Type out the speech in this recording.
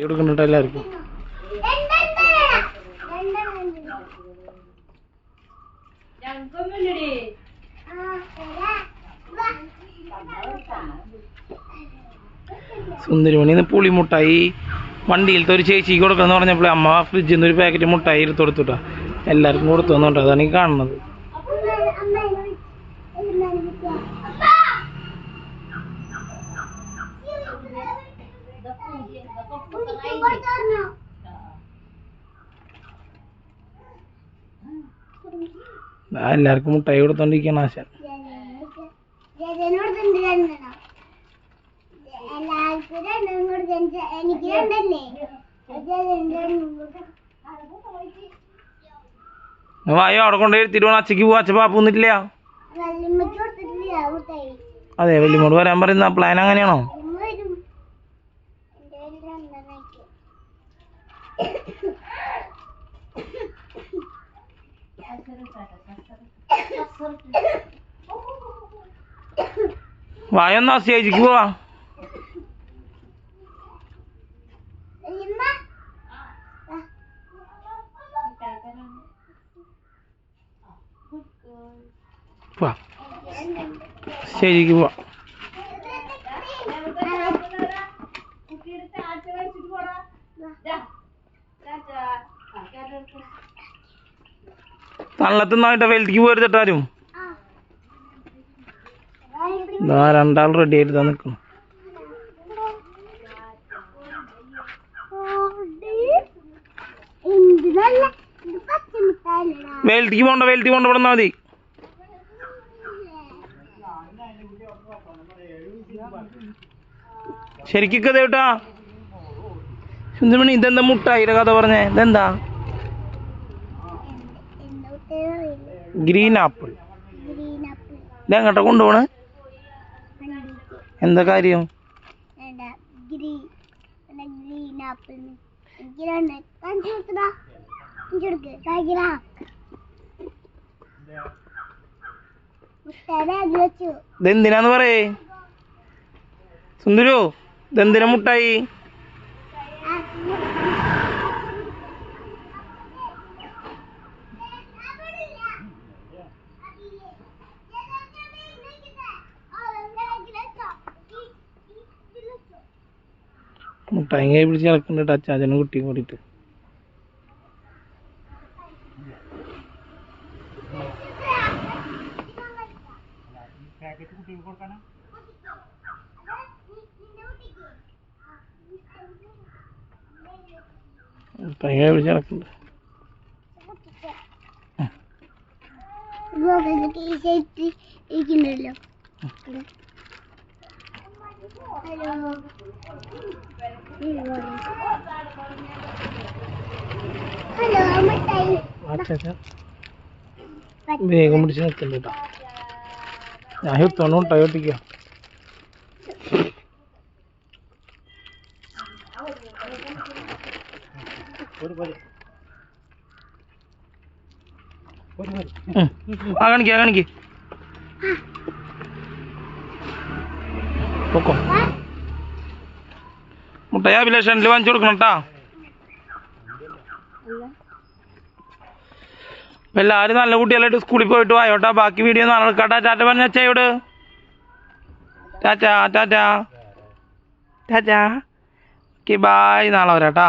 കൊടുക്കുന്നുണ്ട് എല്ലാവർക്കും. സുന്ദരിമണി പുളി മുട്ടായി വണ്ടിയിലത്തെ ഒരു ചേച്ചിക്ക് കൊടുക്കാന്ന് പറഞ്ഞപ്പോൾ അമ്മ ഫ്രിഡ്ജിൽ നിന്ന് ഒരു പാക്കറ്റ് മുട്ടായി എടുത്ത് കൊടുത്തുട്ടാ. എല്ലാവർക്കും കൊടുത്തു തന്നുണ്ട് അതാണ് ഈ കാണുന്നത്. എല്ലാവർക്കും മുട്ടായി കൊടുത്തോണ്ടിരിക്കണം ആശാൻ. എനിക്ക് രണ്ടല്ലേ? വായോ അവിടെ കൊണ്ടുപോയി എടുത്തിട്ട് വേണം അച്ഛക്ക് പോവാ. അച്ഛ പാപ്പ ഒന്നിട്ടില്ല അതെ വല്യമ്മോട് വരാൻ പറയുന്ന. പ്ലാൻ അങ്ങനെയാണോ? വായോ എന്നാ സ്റ്റേജിക്ക് പോവാ വല്യമ്മ പോവാ സ്റ്റേജിക്ക് പോവാ തള്ളത്തുനിന്നായിട്ട് വെയിലേക്ക് ചേട്ടാരും ഇതാ രണ്ടാൾ റെഡി ആയിട്ട് നിൽക്കണം വെയിലേക്ക് പോണ്ട വെയിലേക്ക് പോണ്ട ഇവിടെ മതി. ശരിക്കും കഥ കേട്ടാ. സുന്ദരമണി ഇതെന്താ മുട്ടായിയുടെ കഥ പറഞ്ഞേ? ഇതെന്താ എന്താ കുട്ടികൾ ഗ്രീൻ ആപ്പിൾ ഇതെങ്ങോട്ടാ കൊണ്ടുപോണ്? എന്താ കാര്യം? ഇതെന്തിനാന്ന് പറയേ? സുന്ദരു ഇതെന്തിനാ മുട്ടായി? മുട്ടായി കൈ പിടിച്ച് കിടക്കുന്നുണ്ട് അച്ചാച്ചനും കുട്ടിയും കൂടിയിട്ട്. മുട്ടായി കൈ പിടിച്ച് കിടക്കുന്നുണ്ട് ഇരിക്കുന്നുണ്ടല്ലോ. ಆಚೆ ಬೇಗ ಮುಡಿಸಿ ಹಾಕಿಲ್ಲ ಊಟ ಯಾವತ್ತು ಉಂಟ ಇವತ್ತಿಗೆ ಆಗಣಿಗೆ ಆಗಣಿಗೆ പൊക്കോ. മുട്ടായി അഭിലാഷനിൽ വാങ്ങിച്ചു കൊടുക്കണം കേട്ടാ എല്ലാവരും നല്ല കുട്ടികളായിട്ട് സ്കൂളിൽ പോയിട്ട് വായോട്ടാ ബാക്കി വീഡിയോ നാളെ എടുക്കാട്ടാ ചാറ്റ പറഞ്ഞ അച്ഛയോട്. Tata tata. Tata. Okay bye നാളെ വരാട്ടാ